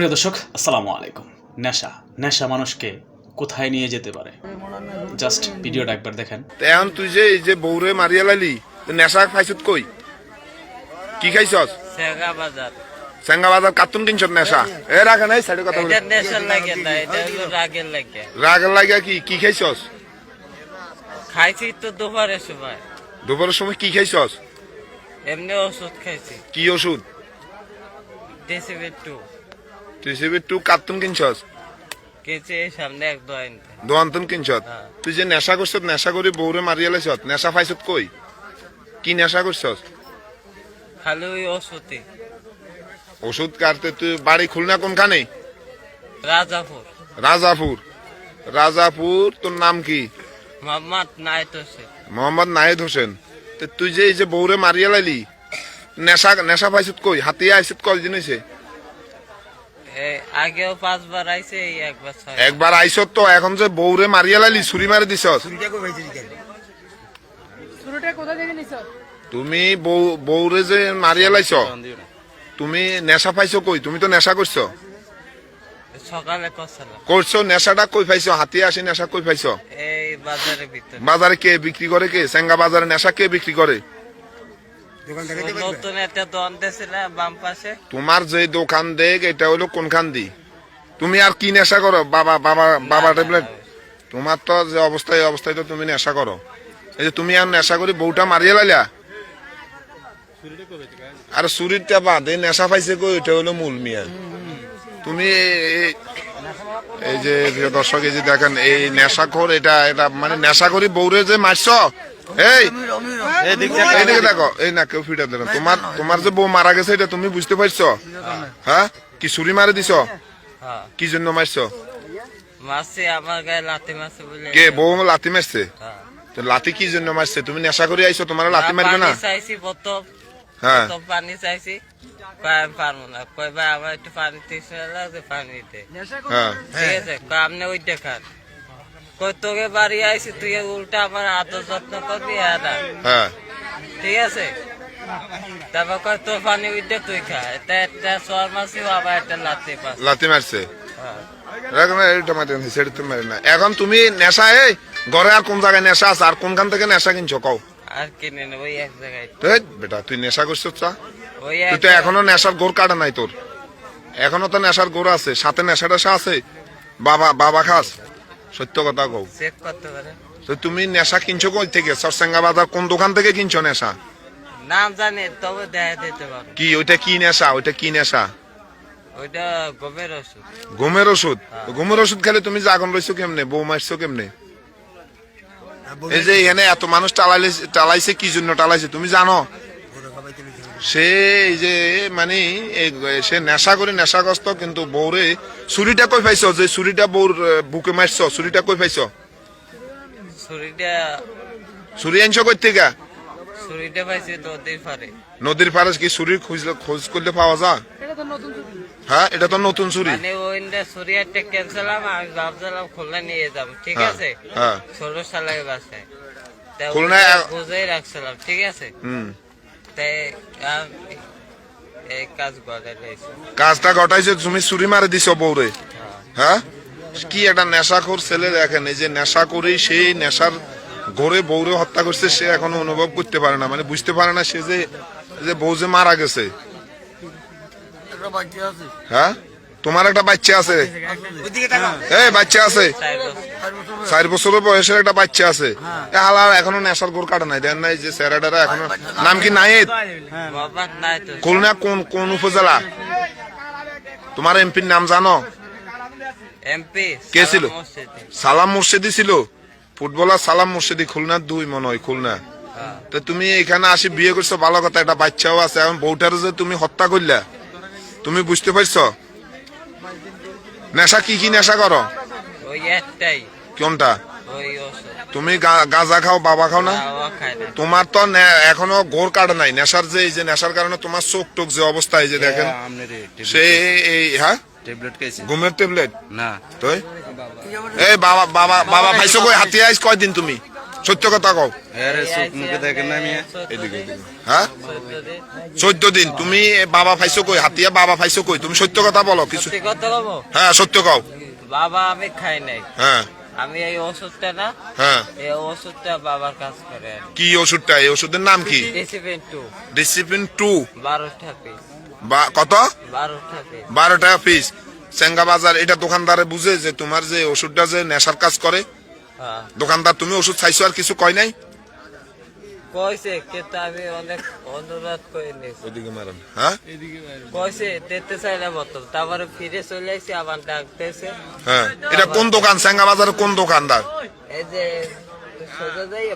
প্রিয় দর্শক আসসালামু আলাইকুম। নেশা নেশা মানুষকে কোথায় নিয়ে যেতে পারে? জাস্ট ভিডিওটা একবার দেখেন। এখন তুই যে এই যে বৌরে মারিয়া লাইলি নেশা খাইছত কই? কি খাইছস? সেগা বাজার সেঙ্গা বাজার কার্টুন কিনছত নেশা? এ রাখা নাই সাইডে কথা বলে। নেশার লাগে না এটা হলো রাগের লাগে। রাগ লাগিয়া কি? কি খাইছস? খাইছি তো দুপুরের সময়। দুপুরের সময় কি খাইছস? এমনি ওষুধ খাইছি। কি ওষুধ? ডেসিবিল টু তুই সে টু কার্টুন কিনছস? কেছি সামনে এক দোয়াইনতে দোয়ান্তন কিনছত হ্যাঁ। তুই যে নেশা করছত নেশা করে বৌরে মারিয়া লাইছত নেশা খাইছত কই? কি নেশা করছস? খালি ওই ওষুধই। ওষুধ কাটতে তুই বাড়ি খুলনা কোনখানে? রাজাপুর। রাজাপুর। রাজাপুর তোর নাম কি? মোহাম্মদ নাইট হোসেন। মোহাম্মদ নাহিদ হোসেন। তুই যে এই যে বৌরে মারিয়া লাইলি নেশা নেশা পাইছত কই? হাতিয়া আইছত কয়দিন হইছে? এই আগেও পাঁচবার আইছে এই একবার ছয় একবার আইছত তো এখন যে বৌরে মারিয়া লাইলি ছুরি মারি দিছস শুরুটা কোথা থেকে নিছ? তুমি বউ বৌরে যে মারিয়া লাইছ তুমি নেশা পাইছো কই? তুমি তো নেশা করছ। সকালে করছ নেশাটা কই পাইছো? হাতিয়া আসি নেশা কই পাইছো? এই বাজারের ভিতরে। বাজারে কে বিক্রি করে কে? সেঙ্গা বাজারে নেশা কে বিক্রি করে? নতুন একটা দোকান দিয়েছিল বাম পাশে। তোমার যে দোকান দেখ এটা হলো কোনখান দি তুমি আর কি নেশা করো? বাবা বাবা বাবা ট্যাবলেট তোমার তো যে অবস্থায় অবস্থায় তো তুমি নেশা করো। এই যে তুমি আর নেশা করে বউটা মারিয়ে লাইলা? আর চুরিটা বাদ এই নেশা পাইছে কই? এটা হলো মূল মিয়া। তুমি এই- যে দর্শক এই যে দেখেন এই নেশাখোর এটা এটা মানে নেশা করি বউরে যে মারছ এই এইদিকে দেখো এই না কেউ ফিটা দেন তোমার তোমার যে বউ মারা গেছে এটা তুমি বুঝতে পারছ? হ্যাঁ? কি ছুরি মারে দিছ? হ্যাঁ। কি জন্য মারছো? মাসি আমার গায়ে লাথি মাসি বলে। কে বউ লাতি মারছে? হ্যাঁ। তো লাতি কি জন্য মারছে? তুমি নেশা করে আইছো তোমার লাতি মারবে না? পানি চাইছি প্রথম। হ্যাঁ। পানি চাইছি। পারব না। কয় ভাই আমার একটু পানি তৃষ্ণা লাগছে পানি দিতে ঠিক আছে আপনি ওই দেখান কই তোকে বাড়ি আইছি তুই উল্টা আমার আদর যত্ন করবি এরা হ্যাঁ। ঠিক আছে? তারপর কয় তোর পানি উঠে তুই খা। এটা একটা সর মাসি আবার একটা লাত্তি পাস লাতি মারছে? হ্যাঁ। এখন তুমি নেশা এই ঘরে আর কোন জায়গায় নেশা আছে? আর কোনখান থেকে নেশা কিনছো? কও। আর কিনে নেব ওই এক জায়গায়। বেটা তুই নেশা করছিস চা তুই তো এখনও নেশার গোর কাটা নাই তোর। এখনও তো নেশার গোর আছে সাথে নেশা টেশা আছে? বাবা বাবা খাস। সত্য কথা কও। চেক করতে পারে। তো তুমি নেশা কিনছো কই থেকে? সরসেঙ্গা বাজার কোন দোকান থেকে কিনছো নেশা? নাম জানি তবে দেখা দিতে পারব কি ওইটা কি নেশা? ওইটা কি নেশা? ওইটা গমের ওষুধ। ঘুমের ওষুধ? ঘুমের ওষুধ খেলে তুমি জাগন রইছো কেমনে? বউ মারছো কেমনে? এই যে এখানে এত মানুষ টালাইলে টালাইছে কি জন্য টালাইছে? তুমি জানো? সে এই যে মানে এই- সে নেশা করে নেশাগ্রস্ত কিন্তু বউরে ছুরিটা কই পাইছো যে ছুরিটা বউর আহ, বুকে মারছো ছুরিটা কই পাইছো? ছুরিটা ছুরি আনছো কই থেকে ছুরিটা পাইছি নদীর পারে নদীর পারে কি ছুরি খুঁজ খোঁজ করলে পাওয়া যায়? এটা তো নতুন ছুটি হ্যাঁ এটা তো নতুন ছুরি মানে ওইটা ছুরি একটা ক্যান্সেলাম আমি ভাবছিলাম খুলনা নিয়ে যাব ঠিক আছে? হ্যাঁ। ষোলো সালের বাসায় তা খুলনায়- রাখছিলাম ঠিক আছে? হুম কাজটা ঘটাইছে তুমি চুরি মারে দিছো বউরে। হ্যাঁ। কি একটা নেশাখোর ছেলে দেখেন এই যে নেশা করেই সেই নেশার ঘরে বউরে হত্যা করছে সে এখনও অনুভব করতে পারে না। মানে বুঝতে পারে না সে যে যে বউ যে মারা গেছে। হ্যাঁ? তোমার একটা বাচ্চা আছে। এই বাচ্চা আছে। চার বছর বছরের বয়সের একটা বাচ্চা আছে। হালার এখনও নেশার গোর কাটা নাই। দেন নাই যে স্যারাডারা এখনও নাম কি নাই খুলনা কোন কোন উপজেলা? তোমার এমপির নাম জানো? এমপি কে ছিল? সালাম মুর্শিদি ছিল। ফুটবলার সালাম মুর্শিদি খুলনা দুই মনে হয় খুলনা। হ্যাঁ। তো তুমি এখানে আসি বিয়ে করছ ভালো কথা একটা বাচ্চাও আছে। এখন বউটার যে তুমি হত্যা করলা তুমি বুঝতে পারছ? নেশা কি কি নেশা করো? কোনটা? তুমি গাঁজা খাও বাবা খাও না? তোমার তো এখনও গোর কাটা নাই। নেশার যে এই যে নেশার কারণে তোমার চোখ টোক যে অবস্থা এই যে দেখেন। সেই এই হ্যাঁ? ঘুমের ট্যাবলেট না। তো এই বাবা বাবা বাবা ভাইসো কই? হাতিয়া আইস কয়দিন তুমি? সত্য কথা কও। হ্যাঁ? চোদ্দ দিন। তুমি বাবা ফাইছো কই? হাতিয়া বাবা ফাইছো কই? তুমি সত্য কথা বলো কিছু হ্যাঁ সত্য কও। বাবা আমি খাই নাই। হ্যাঁ। আমি এই ওষুধটা না হ্যাঁ। এই ওষুধটা বাবার কাজ করে কি ওষুধটা? এই ওষুধের নাম কি? ডিসিপ্লিন টু ডিসিপ্লিন টু বারোটা পিস বা কত? বারোটা পিস বারো টাকা পিস চেঙ্গা বাজার এটা দোকানদারে বুঝে যে তোমার যে ওষুধটা যে নেশার কাজ করে দোকানদার তুমি ওষুধ চাইছো আর কিছু কয় নাই? কইছে কিন্তু আমি অনেক অনুরোধ করে নিয়েছি ওইদিকে মারেন হ্যাঁ? কইছে তারপরে ফিরে চলে আসি আবার ডাকতেছে হ্যাঁ এটা কোন দোকান? বাজারের কোন দোকানদার? এই যে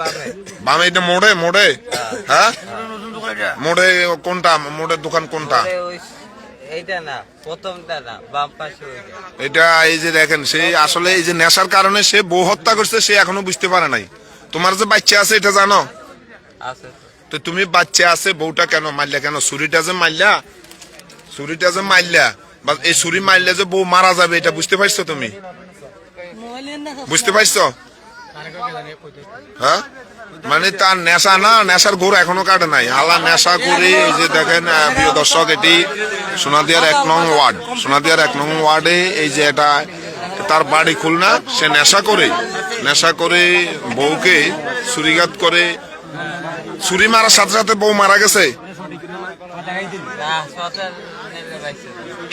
বামে। বামে এটা মোড়ে মোড়ে হ্যাঁ? মোড়ে কোনটা? মোড়ের দোকান কোনটা? এইটা না প্রথমটা না বাম পাশে এটা এই যে দেখেন সে আসলে এই যে নেশার কারণে সে বউ হত্যা করছে সে এখনও বুঝতে পারে নাই। তোমার যে বাচ্চা আছে এটা জানো? আছে তো। তো তুমি বাচ্চা আছে বউটা কেন মারলা কেন? ছুরিটা যে মারলা ছুরিটা যে মারলা বা এই ছুরি মারলে যে বউ মারা যাবে এটা বুঝতে পারছ তুমি? বুঝতে পারছ? হ্যাঁ? মানে তার নেশা না, নেশার ঘোর এখনও কাটে নাই। আলা নেশা করে যে দেখেন প্রিয় দর্শক, এটি সোনাদিয়ার এক নং ওয়ার্ড। সোনাদিয়ার এক নং ওয়ার্ডে এই যে এটা, তার বাড়ি খুলনা, সে নেশা করে নেশা করে বউকে ছুরিঘাত করে। ছুরি মারার সাথে সাথে বউ মারা গেছে।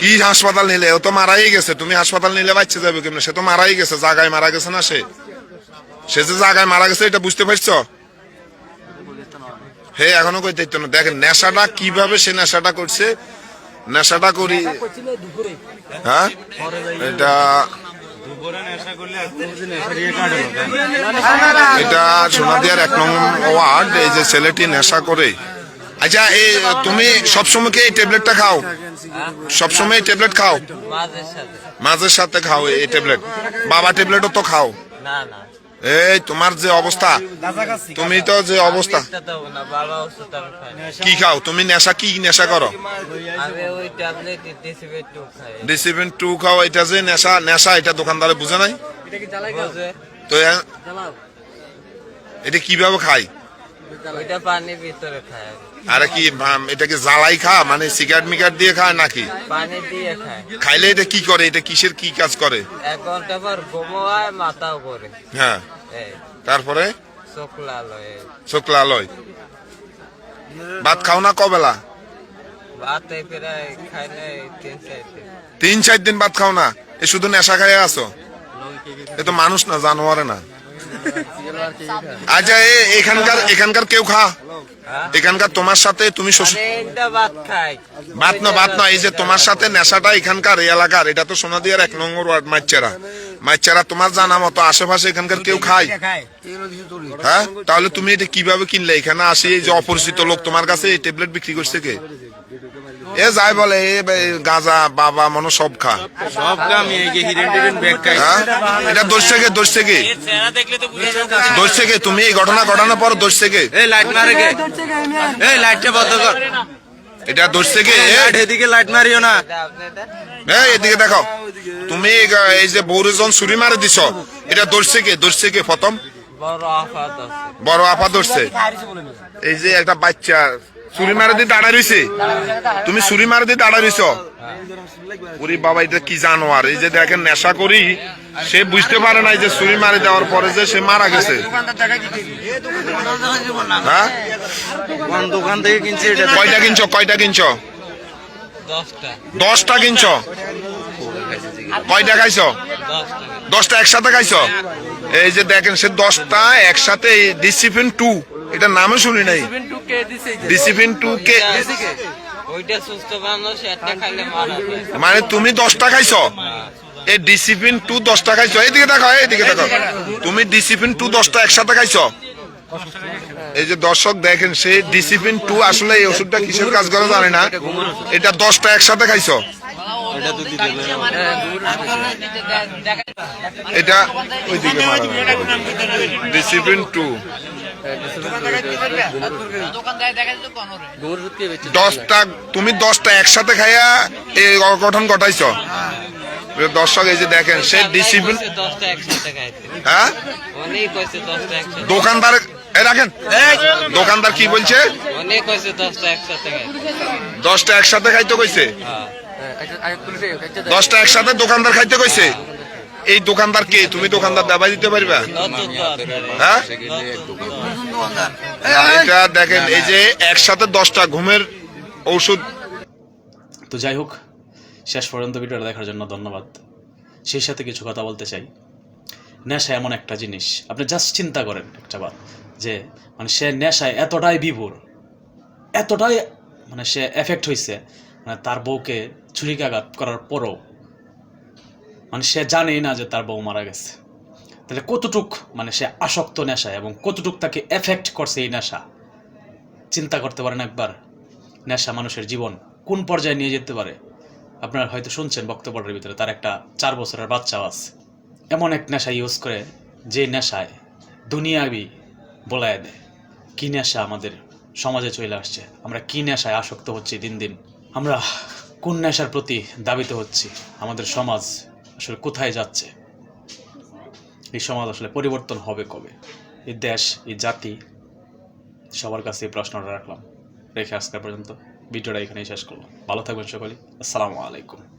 কি হাসপাতাল নিলে? ও তো মারাই গেছে। তুমি হাসপাতাল নিলে বাচ্চা যাবে কেমন? সে তো মারাই গেছে জায়গায় মারা গেছে না সে? সে যে জায়গায় মারা গেছে এটা বুঝতে পারছ? হে এখনও কই দেখতো না। দেখেন নেশাটা কীভাবে সে নেশাটা করছে নেশাটা করি হ্যাঁ? এটা এটা সোনাদিয়ার এক নং ওয়ার্ড এই যে ছেলেটি নেশা করে। আচ্ছা এই তুমি সবসময় কি এই ট্যাবলেটটা খাও? সবসময় এই ট্যাবলেট খাও? মাঝের সাথে। মাঝের সাথে খাও এই ট্যাবলেট। বাবা ট্যাবলেটও তো খাও? না না। এই তোমার যে অবস্থা? তুমি তো যে অবস্থা। কি খাও? তুমি নেশা কি নেশা করো? আমি ওই ট্যাবলেট ডিসিপ্লিন টু খাও এটা যে নেশা নেশা এটা দোকানদারে বুঝে নাই? তো এটা কীভাবে খাই। আরে কি ভাম- এটা কি জ্বালাই খা? মানে সিগারেট মিগারেট দিয়ে খায় নাকি? পানি দিয়ে খাই খাইলে এটা কি করে? এটা কিসের কি কাজ করে? এক ঘণ্টা পর ঘুমো মাথাও করে হ্যাঁ। তারপরে? ভাত খাও না কবেলা? খাই তিন চার দিন। ভাত খাও না? এ শুধু নেশা খাইয়ে আছো? এ তো মানুষ না জানোয়ারে না। আচ্ছা এ এখানকার এখানকার কেউ খা। হ্যাঁ? এখানকার তোমার সাথে তুমি ভাত না ভাত না এই যে তোমার সাথে নেশাটা এখানকার এলাকার এটা তো সোনাদিয়ার এক নম্বর ওয়ার্ড মাইচারা মাইচারা তোমার জানা মতো আশেপাশে এখানকার কেউ খায়? হ্যাঁ? তাহলে তুমি এটা কীভাবে কিনলে? এখানে আসি এই যে অপরিচিত লোক তোমার কাছে এই ট্যাবলেট বিক্রি করছে কে? এ যাই বলে এ গাঁজা বাবা মনে সব খা। হ্যাঁ? এটা দোষ থেকে দোষ থেকে। দোষ থেকে তুমি এই ঘটনা ঘটানোর পর দোষ থেকে। লাইট মারে লাইটটা বন্ধ কর। এটা দোষ লাইট এদিকে লাইট মারিও না। এই এদিকে দেখো। তুমি এই- যে বৌরজন ছুরি মারে দিছ এটা দোষ থেকে? দোষ থেকে প্রথম? বড় আফা ধরছে। এই যে একটা বাচ্চা ছুরি মারে দিয়ে দাঁড়া রইছে? তুমি ছুরি মারে দিয়ে দাঁড়া রইছ? ওরে বাবা, এটা কি জানোয়ার? এই যে দেখেন, নেশা করি, সে বুঝতে পারে না যে ছুরি মারে দেওয়ার পরে যে সে মারা গেছে। হ্যাঁ? দোকান থেকে কিনছে কয়টা কিনছো? কয়টা কিনছো? দশটা কিনছো? কয়টা খাইছো? দশটা একসাথে খাইছো? এই যে দেখেন, সে দশটা একসাথে ডিসিপ্লিন টু এটা নামও শুনি নাই। ডিসিপ্লিন টু কে? ওইটা সুস্থ মানুষ একটা খাইলে মারা মানে তুমি দশটা খাইছো? এই ডিসিপ্লিন টু দশটা খাইছো। এইদিকে দেখো এইদিকে দেখো। তুমি ডিসিপ্লিন টু দশটা একসাথে খাইছো? এই যে দর্শক দেখেন সে ডিসিপ্লিন টু আসলে এই ওষুধটা কিসের কাজ করে জানে না? এটা দশটা একসাথে খাইছো? এটা ওইদিকে ডিসিপ্লিন টু দশটা, তুমি দশটা একসাথে খাইয়া এই অঘটন ঘটাইছো। দর্শক এই যে দেখেন, সে ডিসিপ্লিন হ্যাঁ? দোকানদার রাখেন, দোকানদার কি বলছে? দশটা একসাথে খাইতে কইছে? দশটা একসাথে দোকানদার খাইতে কইছে? এই দোকানদার কে? তুমি দোকানদার দাবাই দিতে পারবা? হ্যাঁ? এটা দেখেন এই যে একসাথে দশটা ঘুমের ঔষধ। তো যাই হোক শেষ পর্যন্ত ভিডিওটা দেখার জন্য ধন্যবাদ। সেই সাথে কিছু কথা বলতে চাই। নেশা এমন একটা জিনিস। আপনি জাস্ট চিন্তা করেন একটা বার যে মানে সে নেশায় এতটাই বিভোর এতটাই মানে সে এফেক্ট হয়েছে মানে তার বউকে ছুরিকাঘাত করার পরও মানে সে জানেই না যে তার বউ মারা গেছে। তাহলে কতটুক মানে সে আসক্ত নেশায় এবং কতটুক তাকে এফেক্ট করছে এই নেশা? চিন্তা করতে পারেন একবার। নেশা মানুষের জীবন কোন পর্যায়ে নিয়ে যেতে পারে? আপনারা হয়তো শুনছেন বক্তব্যের ভিতরে, তার একটা চার বছরের বাচ্চা আছে। এমন এক নেশা ইউজ করে যে নেশায় দুনিয়াবি বলায় দেয়। কী নেশা আমাদের সমাজে চলে আসছে? আমরা কী নেশায় আসক্ত হচ্ছি দিন দিন? আমরা কোন নেশার প্রতি দাবিত হচ্ছি? আমাদের সমাজ আসলে কোথায় যাচ্ছে? এই সমাজ আসলে পরিবর্তন হবে কবে? এই দেশ, এই জাতি, সবার কাছে এই প্রশ্নটা রাখলাম। রেখে আজকাল পর্যন্ত ভিডিওটা এখানেই শেষ করলাম। ভালো থাকবেন সকলে আসসালামু আলাইকুম।